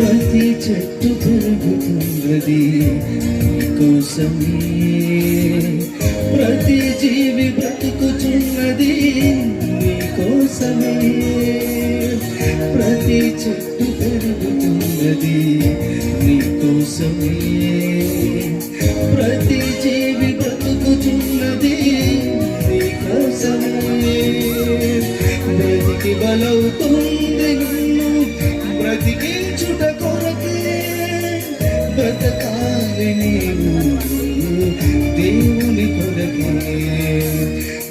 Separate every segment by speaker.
Speaker 1: ప్రతి చెట్టు పెరుగుతున్నది. కోసమే ప్రతి జీవి బ్రతుకుచున్నది. కోసమే ప్రతి చెట్టు పెరుగుతున్నది. నీ కోసమే ప్రతి జీవి బ్రతుకుచున్నది. నీ కోసమే బ్రతికి బలవుతుంది బ్రతకాలి నీవు దేవుని కొరకే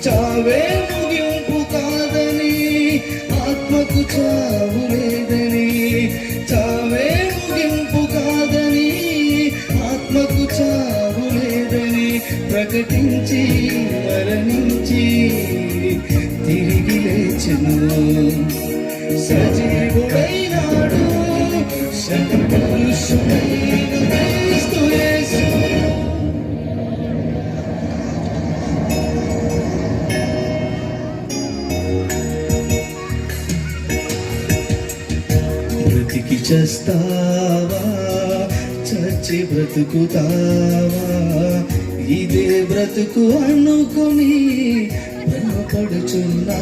Speaker 1: చావే ముగింపు కాదని ఆత్మకు చావు లేదని. చావే ముగింపు కాదని ఆత్మకు చావు లేదని ప్రకటించి మరణించి తిరిగి లేచను. సజీవుడైనాడు శతకం బ్రతికి చేస్తావా? చచ్చి బ్రతుకుతావా? ఇదే బ్రతుకు అనుకుని భ్రమపడుచున్నావా?